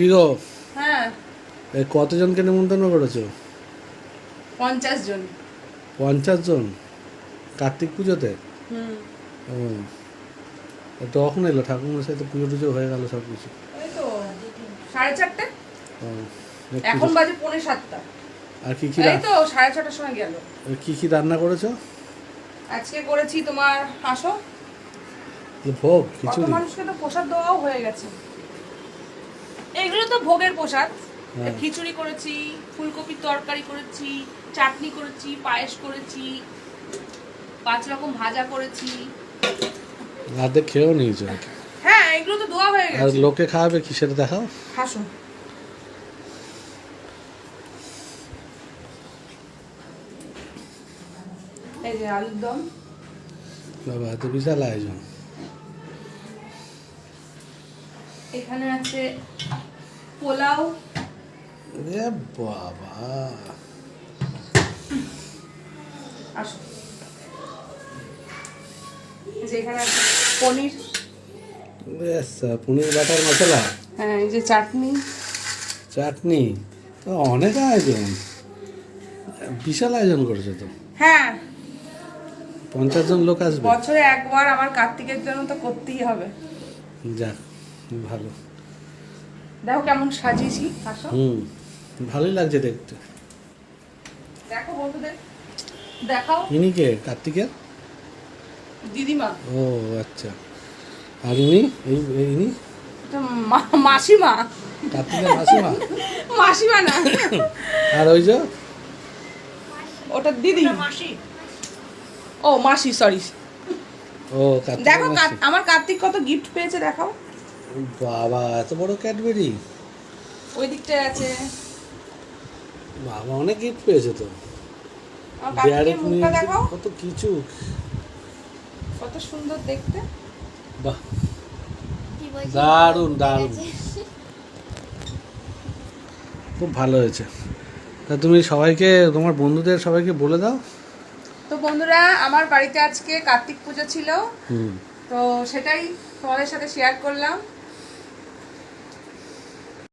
কি গো হ্যাঁ। এই কতজনকে নিমন্ত্রণ করেছ? পঞ্চাশ জন। পঞ্চাশ জন? কার্তিক পুজোতে? হুম। ও। তো এলো ঠাকুমার সাথে পুজো টুজো হয়ে গেল সব কিছু সাড়ে চারটে। এখন বাজে পৌনে সাতটা। আর কি কি এই তো সাড়ে ছটার সময় গেল। কি কি রান্না করেছ? আজকে করেছি তোমার আসো ভোগ খিচুড়ি। মানুষকে তো প্রসাদ দেওয়াও হয়ে গেছে। এগুলো তো ভোগের প্রসাদ। হ্যাঁ। খিচুড়ি করেছি ফুলকপির তরকারি করেছি চাটনি করেছি পায়েস করেছি পাঁচ রকম ভাজা করেছি। রাতে খেয়েও নিয়েছো হ্যাঁ এগুলো তো ধোয়া হয়ে গেছে। আর লোকে খাওয়াবে কি সেটা দেখাও। হাসো এই যে আলুর দম। বাবা এত বিশাল আয়োজন। এখানে আছে পোলাও। এ বাবা। আসো। পনির বাটার মশলা? হ্যাঁ এই যে চাটনি। চাটনি? তো অনেক আয়োজন। বিশাল আয়োজন করেছে তো। হ্যাঁ। পঞ্চাশ জন লোক আসবে। বছরে একবার আমার কার্তিকের জন্য তো করতেই হবে। যাক ভালো। দেখো কেমন সাজিয়েছি আসো। হুম ভালোই লাগছে দেখতে। দেখো বন্ধুদের দেখাও। ইনি কে কার্তিকের? দিদিমা। ও আচ্ছা। আর ইনি? এই ইনি? মাসিমা। কার্তিকের মাসিমা? মাসিমা না। আর ওই যে? ওটা দিদি। মাসি। ও মাসি সরি ও দেখো আমার কার্তিক কত গিফট পেয়েছে দেখাও। বাবা এত বড় ক্যাডবেরি ওই দিকটায় আছে। বাবা অনেক গিফট পেয়েছে তো। কত কিছু। কত সুন্দর দেখতে। বাহ। দারুণ দারুণ। খুব ভালো হয়েছে। তা তুমি সবাইকে তোমার বন্ধুদের সবাইকে বলে দাও। তো বন্ধুরা আমার বাড়িতে আজকে কার্তিক পুজো ছিল। তো সেটাই তোমাদের সাথে শেয়ার করলাম।